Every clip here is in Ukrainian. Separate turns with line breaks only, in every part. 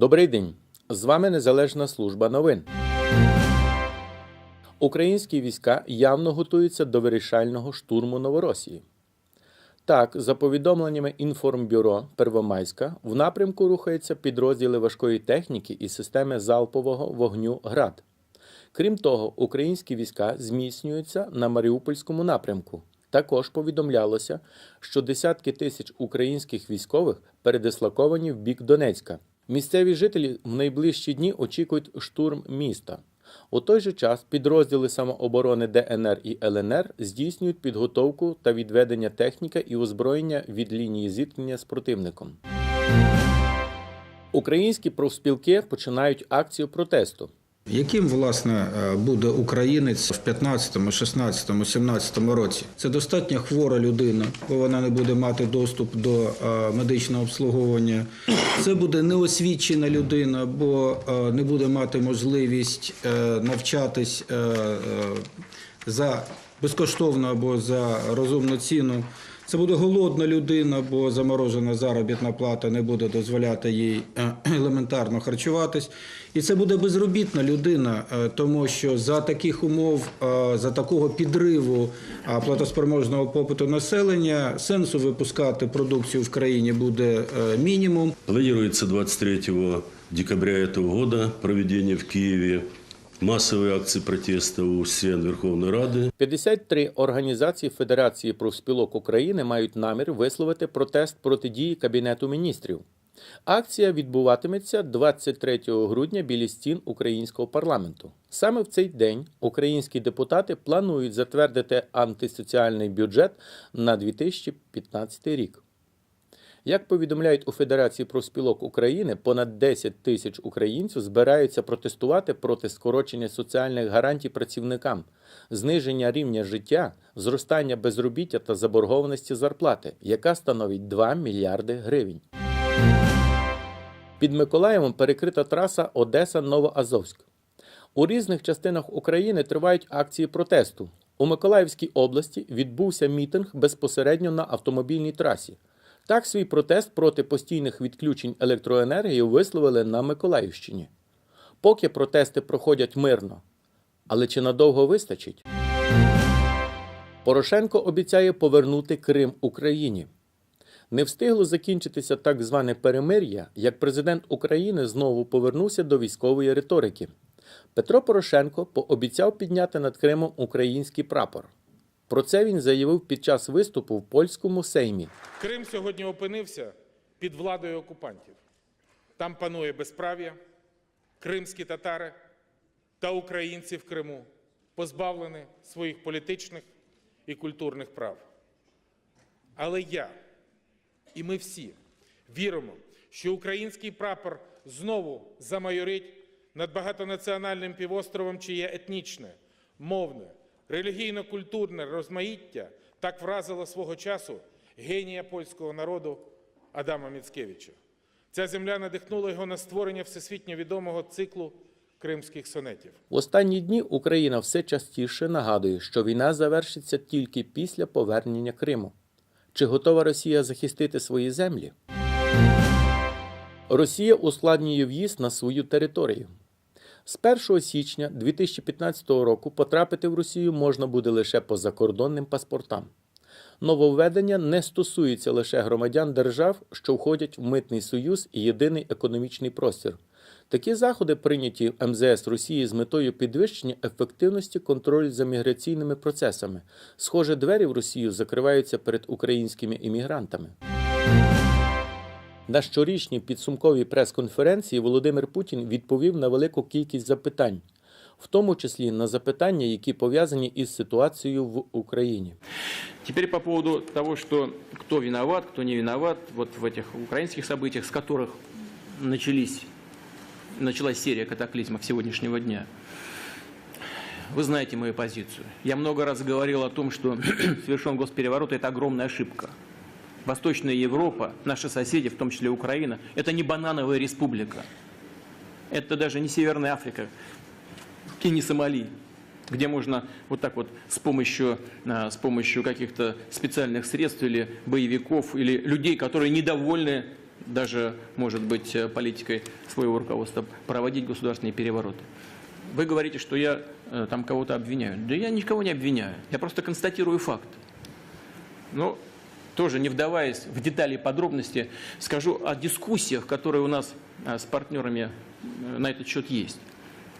Добрий день. З вами Незалежна служба новин. Українські війська явно готуються до вирішального штурму Новоросії. Так, за повідомленнями інформбюро Первомайська, в напрямку рухаються підрозділи важкої техніки і системи залпового вогню ГРАД. Крім того, українські війська зміцнюються на Маріупольському напрямку. Також повідомлялося, що десятки тисяч українських військових передислоковані в бік Донецька. Місцеві жителі в найближчі дні очікують штурм міста. У той же час підрозділи самооборони ДНР і ЛНР здійснюють підготовку та відведення техніки і озброєння від лінії зіткнення з противником. Українські профспілки починають акцію протесту.
Яким власне е, буде українець в 15, 16, 17 році? Це достатньо хвора людина, бо вона не буде мати доступ до е, медичного обслуговування. Це буде неосвічена людина, бо е, не буде мати можливість навчатись за безкоштовно або за розумну ціну. Це буде голодна людина, бо заморожена заробітна плата не буде дозволяти їй е, елементарно харчуватись. І це буде безробітна людина, е, тому що за таких умов, е, за такого підриву платоспроможного попиту населення сенсу випускати продукцію в країні буде мінімум.
Планируется 23 декабря этого года проведение в Киеве массовой акции протеста у стен Верховной Рады.
53 організації Федерації профспілок України мають намір висловити протест проти дії Кабінету міністрів. Акція відбуватиметься 23 грудня біля стін українського парламенту. Саме в цей день українські депутати планують затвердити антисоціальний бюджет на 2015 рік. Як повідомляють у Федерації профспілок України, понад 10 тисяч українців збираються протестувати проти скорочення соціальних гарантій працівникам, зниження рівня життя, зростання безробіття та заборгованості зарплати, яка становить 2 мільярди гривень. Під Миколаєвом перекрита траса Одеса-Новоазовськ. У різних частинах України тривають акції протесту. У Миколаївській області відбувся мітинг безпосередньо на автомобільній трасі. Так свій протест проти постійних відключень електроенергії висловили на Миколаївщині. Поки протести проходять мирно. Але чи надовго вистачить? Порошенко обіцяє повернути Крим Україні. Не встигло закінчитися так зване перемир'я, як президент України знову повернувся до військової риторики. Петро Порошенко пообіцяв підняти над Кримом український прапор. Про це він заявив під час виступу в польському сеймі.
Крим сьогодні опинився під владою окупантів. Там панує безправ'я, кримські татари та українці в Криму позбавлені своїх політичних і культурних прав. Але я і ми всі віримо, що український прапор знову замайорить над багатонаціональним півостровом, чиє етнічне, мовне, релігійно-культурне розмаїття так вразило свого часу генія польського народу Адама Міцкевича. Ця земля надихнула його на створення всесвітньо відомого циклу кримських сонетів.
В останні дні Україна все частіше нагадує, що війна завершиться тільки після повернення Криму. Чи готова Росія захистити свої землі? Росія ускладнює в'їзд на свою територію. З 1 січня 2015 року потрапити в Росію можна буде лише по закордонним паспортам. Нововведення не стосується лише громадян держав, що входять в митний союз і єдиний економічний простір. Такі заходи прийняті МЗС Росії з метою підвищення ефективності контролю за міграційними процесами. Схоже, двері в Росію закриваються перед українськими іммігрантами. На щорічній підсумковій прес-конференції Володимир Путін відповів на велику кількість запитань, в тому числі на запитання, які пов'язані із ситуацією в Україні.
Теперь по поводу того, что кто виноват, кто не виноват вот в этих украинских событиях, с которых начались, началась серия катаклизмов сегодняшнего дня. Вы знаете мою позицию. Я много раз говорил о том, что совершен госпереворот – это огромная ошибка. Восточная Европа, наши соседи, в том числе Украина, это не банановая республика. Это даже не Северная Африка и не Сомали, где можно вот так вот с помощью, а, с помощью каких-то специальных средств или боевиков, или людей, которые недовольны даже, может быть, э, политикой своего руководства проводить государственные перевороты. Вы говорите, что я э, там кого-то обвиняю. Да я никого не обвиняю. Я просто констатирую факт. Но тоже не вдаваясь в детали и подробности, скажу о дискуссиях, которые у нас э, с партнерами э, на этот счет есть.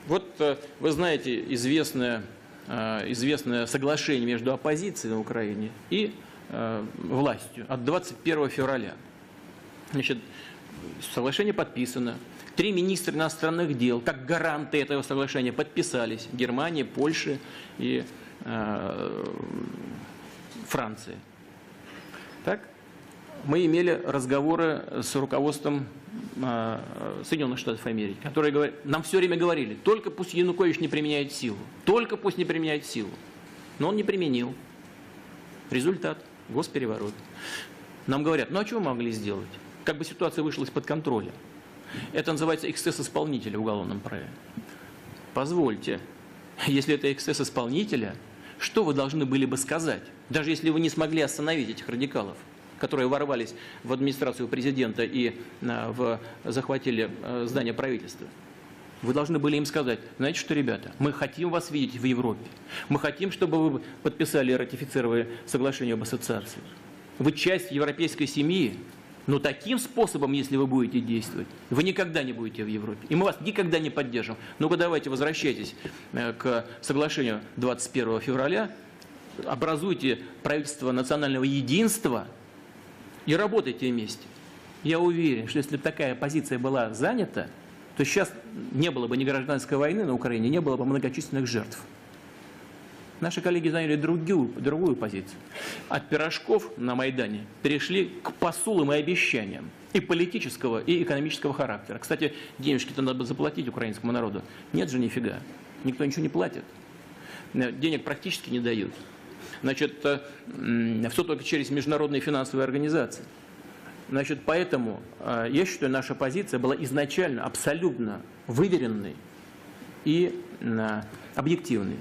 Вот э, вы знаете известное, известное соглашение между оппозицией на Украине и властью от 21 февраля. Значит, соглашение подписано. Три министра иностранных дел, как гаранты этого соглашения, подписались. Германия, Польша и э, Франция. Так? Мы имели разговоры с руководством э, Соединенных Штатов Америки, которые нам все время говорили, только пусть Янукович не применяет силу, только пусть не применяет силу. Но он не применил. Результат – госпереворот. Нам говорят, ну а что мы могли сделать? Как бы ситуация вышла из-под контроля. Это называется эксцесс исполнителя в уголовном праве. Позвольте, если это эксцесс исполнителя, что вы должны были бы сказать, даже если вы не смогли остановить этих радикалов, которые ворвались в администрацию президента и а, в, захватили а, здание правительства? Вы должны были им сказать, знаете что, ребята, мы хотим вас видеть в Европе. Мы хотим, чтобы вы подписали и ратифицировали соглашение об ассоциации. Вы часть европейской семьи, но таким способом, если вы будете действовать, вы никогда не будете в Европе. И мы вас никогда не поддержим. Ну-ка давайте возвращайтесь э, к соглашению 21 февраля, образуйте правительство национального единства и работайте вместе. Я уверен, что если бы такая позиция была занята, то сейчас не было бы ни гражданской войны на Украине, не было бы многочисленных жертв. Наши коллеги заняли другую, другую позицию. От пирожков на Майдане перешли к посулам и обещаниям и политического, и экономического характера. Кстати, денежки-то надо заплатить украинскому народу. Нет же нифига. Никто ничего не платит. Э, Денег практически не дают. Значит, э, все только через международные финансовые организации. Значит, поэтому э, я считаю, наша позиция была изначально абсолютно выверенной и объективной.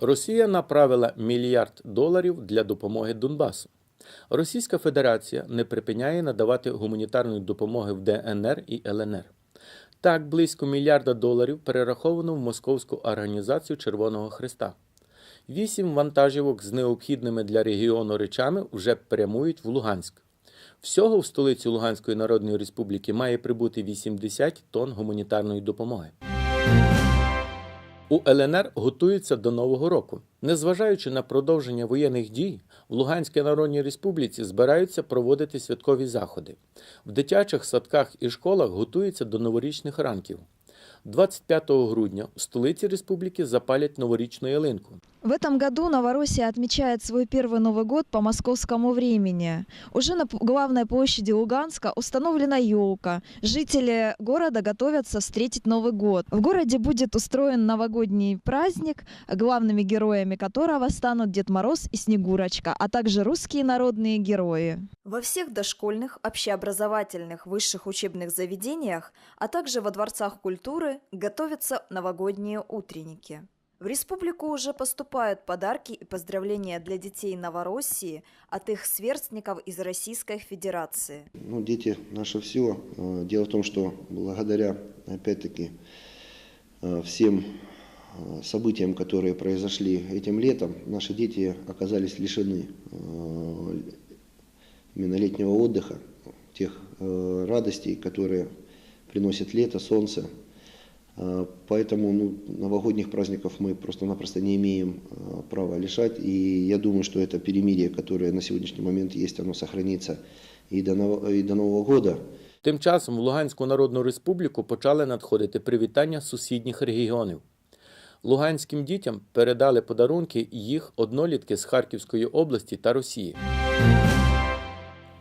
Росія направила мільярд доларів для допомоги Донбасу. Російська Федерація не припиняє надавати гуманітарної допомоги в ДНР і ЛНР. Так, близько мільярда доларів перераховано в Московську організацію Червоного Христа. Вісім вантажівок з необхідними для регіону речами вже прямують в Луганськ. Всього в столицю Луганської Народної Республіки має прибути 80 тонн гуманітарної допомоги. У ЛНР готуються до Нового року. Незважаючи на продовження воєнних дій, в Луганській Народній Республіці збираються проводити святкові заходи. В дитячих садках і школах готуються до новорічних ранків. 25 грудня в столиці республіки запалять новорічну ялинку.
В этом году Новороссия отмечает свой первый Новый год по московскому времени. Уже на главной площади Луганска установлена елка. Жители города готовятся встретить Новый год. В городе будет устроен новогодний праздник, главными героями которого станут Дед Мороз и Снегурочка, а также русские народные герои.
Во всех дошкольных, общеобразовательных, высших учебных заведениях, а также во дворцах культуры готовятся новогодние утренники. В республику уже поступают подарки и поздравления для детей Новороссии от их сверстников из Российской Федерации.
Ну, дети наше все. Э, Дело в том, что благодаря, опять-таки, э, всем э, событиям, которые произошли этим летом, наши дети оказались лишены именно летнего отдыха, тех радостей, которые приносит лето, солнце. Э, Поэтому ну, новогодних праздников мы просто-напросто не имеем э, права лишать. И я думаю, что это перемирие, которое на сегодняшний момент есть, оно сохранится и до, Ново- и до Нового года.
Тим часом в Луганську Народну Республіку почали надходити привітання з сусідніх регіонів. Луганським дітям передали подарунки їх однолітки з Харківської області та Росії.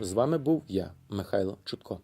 З вами був я, Михайло Чутко.